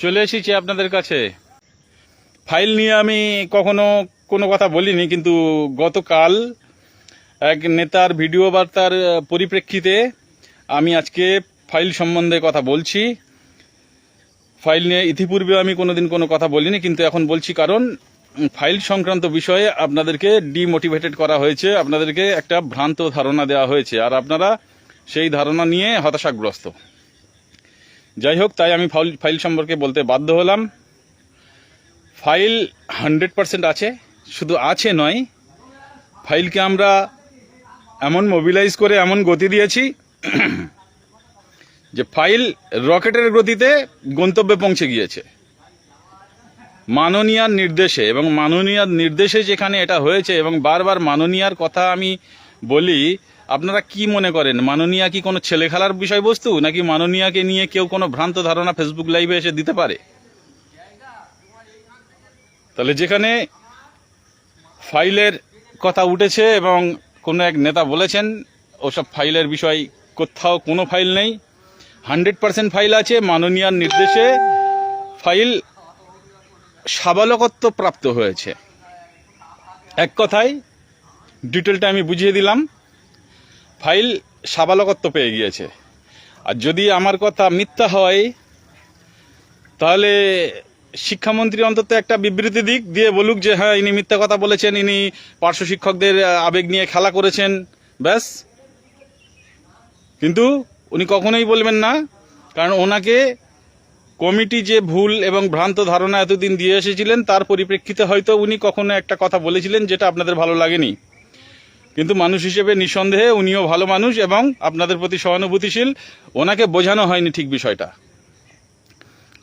চলে এসেছি আপনাদের কাছে। ফাইল নিয়ে আমি কখনো কোনো কথা বলিনি, কিন্তু গতকাল এক নেতার ভিডিও বার্তার পরিপ্রেক্ষিতে আমি আজকে ফাইল সম্বন্ধে কথা বলছি। ফাইল নিয়ে ইতিপূর্বে আমি কোনোদিন কোনো কথা বলিনি, কিন্তু এখন বলছি কারণ ফাইল সংক্রান্ত বিষয়ে আপনাদেরকে ডিমোটিভেটেড করা হয়েছে, আপনাদেরকে একটা ভ্রান্ত ধারণা দেওয়া হয়েছে, আর আপনারা সেই ধারণা নিয়ে হতাশাগ্রস্ত। যাই হোক তাই আমি ফাইল ফাইল সম্পর্কে বলতে বাধ্য হলাম। ফাইল হান্ড্রেড পার্সেন্ট আছে, শুধু আছে নয়, ফাইলকে আমরা এমন মোবিলাইজ করে এমন গতি দিয়েছি যে ফাইল রকেটের গতিতে গন্তব্যে পৌঁছে গিয়েছে। মাননীয়ার নির্দেশে এবং মাননীয়ার নির্দেশে যেখানে এটা হয়েছে এবং বারবার মাননীয়ার কথা আমি বলি আপনারা কি মনে করেন? মাননীয়া কি কোনো ছেলে খেলার বিষয়বস্তু? নাকি মাননীয়াকে নিয়ে কেউ কোনো ভ্রান্ত ধারণা ফেসবুক লাইভে এসে দিতে পারে? তাহলে যেখানে ফাইলের কথা উঠেছে এবং কোনো এক নেতা বলেছেন, ওসব ফাইলের বিষয় কোথাও কোনো ফাইল নেই। হান্ড্রেড পার্সেন্ট ফাইল আছে, মাননীয়ার নির্দেশে ফাইল সাবালকত্ব প্রাপ্ত হয়েছে। এক কথায়, ডিটেলটা আমি বুঝিয়ে দিলাম। ফাইল সাবালকত্ব পেয়ে গিয়েছে। আর যদি আমার কথা মিথ্যা হয়, তাহলে শিক্ষামন্ত্রী অন্তত একটা বিবৃতি দিক, দিয়ে বলুক যে হ্যাঁ ইনি মিথ্যা কথা বলেছেন, ইনি পার্শ্ব শিক্ষকদের আবেগ নিয়ে খেলা করেছেন, ব্যাস। কিন্তু উনি কখনোই বলবেন না, কারণ ওনাকে কমিটি যে ভুল এবং ভ্রান্ত ধারণা এতদিন দিয়ে এসেছিলেন, তার পরিপ্রেক্ষিতে হয়তো উনি কখনো একটা কথা বলেছিলেন, যেটা আপনাদের ভালো লাগেনি। কিন্তু মানুষ হিসেবে নিঃসন্দেহে উনিও ভালো মানুষ এবং আপনাদের প্রতি সহানুভূতিশীল। ওনাকে বোঝানো হয়নি ঠিক বিষয়টা।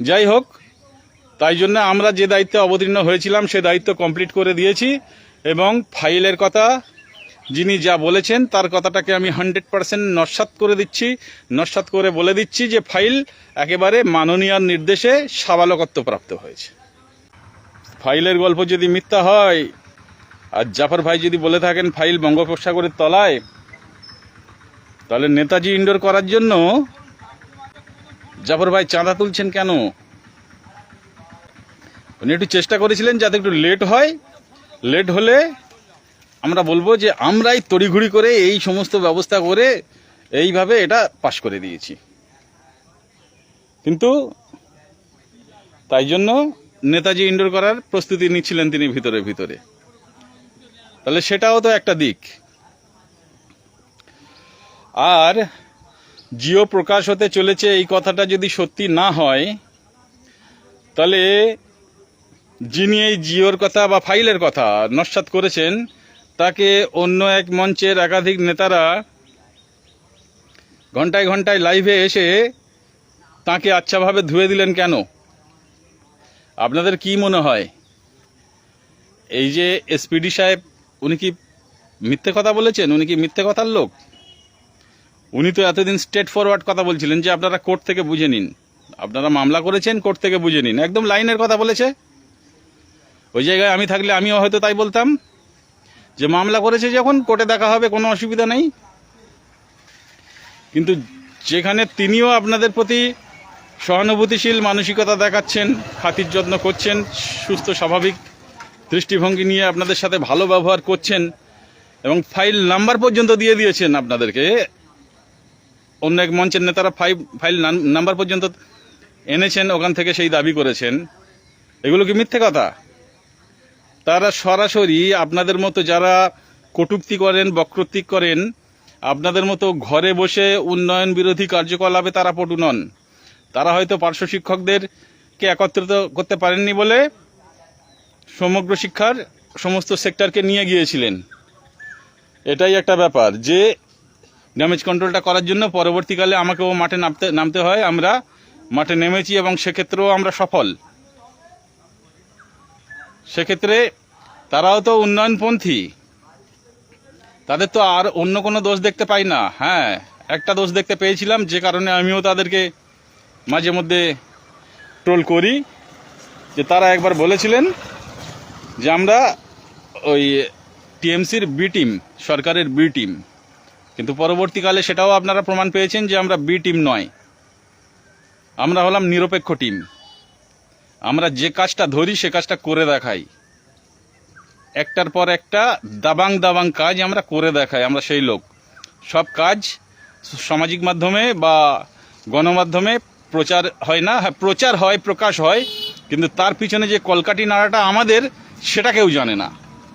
যাই হোক, তাই জন্য আমরা যে দায়িত্বে অবতীর্ণ হয়েছিলাম, সে দায়িত্ব কমপ্লিট করে দিয়েছি এবং ফাইলের কথা যিনি যা বলেছেন, তার কথাটাকে আমি হান্ড্রেড পার্সেন্ট নস্বাত করে দিচ্ছি। নস্বাত করে বলে দিচ্ছি যে ফাইল একেবারে মাননীয়ার নির্দেশে সাবালকত্ব প্রাপ্ত হয়েছে। ফাইলের গল্প যদি মিথ্যা হয় আর জাফর ভাই যদি বলে থাকেন ফাইল বঙ্গোপসাগরের তলায়, তাহলে নেতাজি ইন্ডোর করার জন্য জাফর ভাই চাঁদা তুলছেন কেন? উনি একটু চেষ্টা করেছিলেন যাতে একটু লেট হয়। লেট হলে আমরা বলব যে আমরাই তড়িঘড়ি করে এই সমস্ত ব্যবস্থা করে এইভাবে এটা পাশ করে দিয়েছি। কিন্তু তাই জন্য নেতাজি ইন্ডোর করার প্রস্তুতি নিচ্ছিলেন তিনি ভিতরে ভিতরে। তাহলে সেটাও তো একটা দিক। আর জিও প্রকাশ হতে চলেছে এই কথাটা যদি সত্যি না হয়, তাহলে যিনি এই জিওর কথা বা ফাইলের কথা নস্বাত করেছেন, তাকে অন্য এক মঞ্চের একাধিক নেতারা ঘন্টায় ঘন্টায় লাইভে এসে তাকে আচ্ছাভাবে ধুয়ে দিলেন কেন? আপনাদের কি মনে হয়? এই যে এসপিডি সাহেব উনি কি মিথ্যে কথা বলেছেন? উনি কি মিথ্যে কথার লোক? উনি তো এতদিন স্ট্রেট ফরওয়ার্ড কথা বলছিলেন যে আপনারা কোর্ট থেকে বুঝে নিন। আপনারা মামলা করেছেন, কোর্ট থেকে বুঝে নিন। একদম লাইনের কথা বলেছে। ওই জায়গায় আমি থাকলে আমিও হয়তো তাই বলতাম। যে মামলা করেছে যখন, কোর্টে দেখা হবে, কোনো অসুবিধা নেই। কিন্তু যেখানে তিনিও আপনাদের প্রতি সহানুভূতিশীল, মানসিকতা দেখাচ্ছেন, খাতির যত্ন করছেন, সুস্থ, স্বাভাবিক দৃষ্টিভঙ্গি নিয়ে আপনাদের সাথে ভালো ব্যবহার করছেন এবং ফাইল নাম্বার পর্যন্ত দিয়ে দিয়েছেন আপনাদেরকে। অন্য এক মঞ্চের নেতারা ফাইল ফাইল নাম্বার পর্যন্ত এনেছেন, ওখান থেকে সেই দাবি করেছেন। এগুলো কি মিথ্যে কথা? তারা সরাসরি আপনাদের মতো যারা কটূক্তি করেন, বক্রোক্তি করেন, আপনাদের মতো ঘরে বসে উন্নয়ন বিরোধী কার্যকলাপে তারা পটু নন। তারা হয়তো পার্শ্ব শিক্ষকদেরকে একত্রিত করতে পারেননি বলে সমগ্র শিক্ষার সমস্ত সেক্টরকে নিয়ে গিয়েছিলেন। এটাই একটা ব্যাপার যে ড্যামেজ কন্ট্রোলটা করার জন্য পরবর্তীকালে আমাকেও মাঠে নামতে নামতে হয়, আমরা মাঠে নেমেছি এবং সেক্ষেত্রেও আমরা সফল। সেক্ষেত্রে তারাও তো উন্নয়নপন্থী। তাদের তো আর অন্য কোনো দোষ দেখতে পাই না। হ্যাঁ একটা দোষ দেখতে পেয়েছিলাম, যে কারণে আমিও তাদেরকে মাঝে মধ্যে ট্রোল করি। যে তারা একবার বলেছিলেন যে আমরা ওই টিএমসির বি টিম, সরকারের বি টিম। কিন্তু পরবর্তীকালে সেটাও আপনারা প্রমাণ পেয়েছেন যে আমরা বি টিম নয়। আমরা হলাম নিরপেক্ষ টিম। আমরা যে কাজটা ধরি সে কাজটা করে দেখাই। একটার পর একটা দাবাং দাবাং কাজ আমরা করে দেখাই, আমরা সেই লোক। সব কাজ সামাজিক মাধ্যমে বা গণমাধ্যমে প্রচার হয় না হ্যাঁ প্রচার হয়, প্রকাশ হয়, কিন্তু তার পিছনে যে কলকাটি নাড়াটা আমাদের সেটা কেউ জানে না।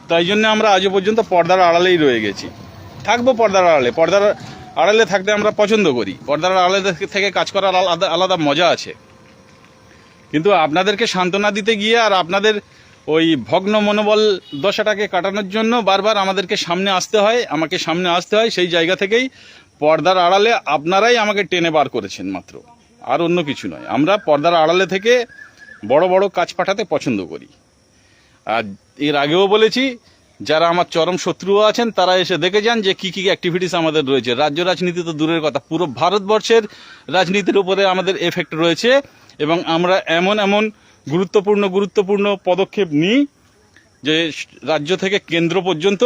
তাই জন্য আমরা আজও পর্যন্ত পর্দার আড়ালেই রয়ে গেছি। থাকব পর্দার আড়ালে। পর্দার আড়ালে থাকতে আমরা পছন্দ করি। পর্দার আড়ালে থেকে কাজ করার আলাদা আলাদা মজা আছে। কিন্তু আপনাদেরকে সান্ত্বনা দিতে গিয়ে আর আপনাদের ওই ভগ্ন মনোবল দশাটাকে কাটানোর জন্য বারবার আমাদেরকে সামনে আসতে হয়, আমাকে সামনে আসতে হয়। সেই জায়গা থেকেই পর্দার আড়ালে আপনারাই আমাকে টেনে বার করেছেন মাত্র। আর অন্য কিছু নয়। আমরা পর্দার আড়ালে থেকে বড় বড় কাজ পাঠাতে পছন্দ করি। আর এর আগেও বলেছি, যারা আমার চরম শত্রুও আছেন, তারা এসে দেখে যান যে কি কি অ্যাক্টিভিটিস আমাদের রয়েছে। রাজ্য রাজনীতি তো দূরের কথা, পুরো ভারতবর্ষের রাজনীতির উপরে আমাদের এফেক্ট রয়েছে এবং আমরা এমন এমন গুরুত্বপূর্ণ গুরুত্বপূর্ণ পদক্ষেপ নিই যে রাজ্য থেকে কেন্দ্র পর্যন্ত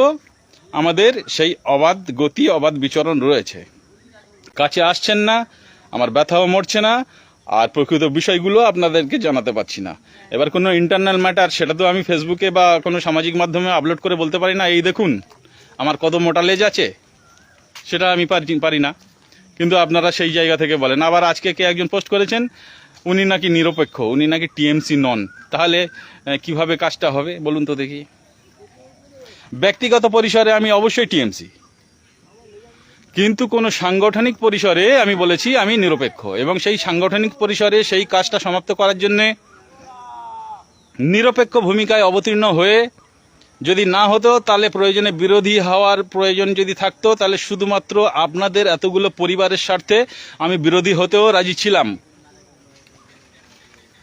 আমাদের সেই অবাধ গতি, অবাধ বিচরণ রয়েছে। কাছে আসছেন না, আমার ব্যথাও মরছে না আর প্রকৃত বিষয়গুলো আপনাদেরকে জানাতে পারছি না। এবার কোনো ইন্টারনাল ম্যাটার সেটা তো আমি ফেসবুকে বা কোনো সামাজিক মাধ্যমে আপলোড করে বলতে পারি না। এই দেখুন, আমার কত মোটা লেজ আছে, সেটা আমি পারি না। কিন্তু আপনারা সেই জায়গা থেকে বলেন। আবার আজকে কে একজন পোস্ট করেছেন, উনি নাকি নিরপেক্ষ, উনি নাকি টিএমসি নন তাহলে কীভাবে কাজটা হবে? বলুন তো দেখি। ব্যক্তিগত পরিসরে আমি অবশ্যই টিএমসি কিন্তু কোনো সাংগঠনিক পরিসরে আমি বলেছি আমি নিরপেক্ষ। এবং সেই সাংগঠনিক পরিসরে সেই কাজটা সমাপ্ত করার জন্যে নিরপেক্ষ ভূমিকায় অবতীর্ণ হয়ে যদি না হতো, তাহলে প্রয়োজনে বিরোধী হওয়ার প্রয়োজন যদি থাকতো, তাহলে শুধুমাত্র আপনাদের এতগুলো পরিবারের স্বার্থে আমি বিরোধী হতেও রাজি ছিলাম।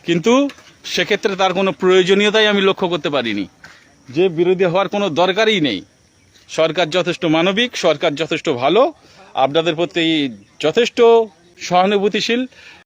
কিন্তু সেক্ষেত্রে তার কোনো প্রয়োজনীয়তাই আমি লক্ষ্য করতে পারিনি। যে বিরোধী হওয়ার কোনো দরকারই নেই। সরকার যথেষ্ট মানবিক সরকার যথেষ্ট ভালো। আপনাদের প্রতি যথেষ্ট সহানুভূতিশীল।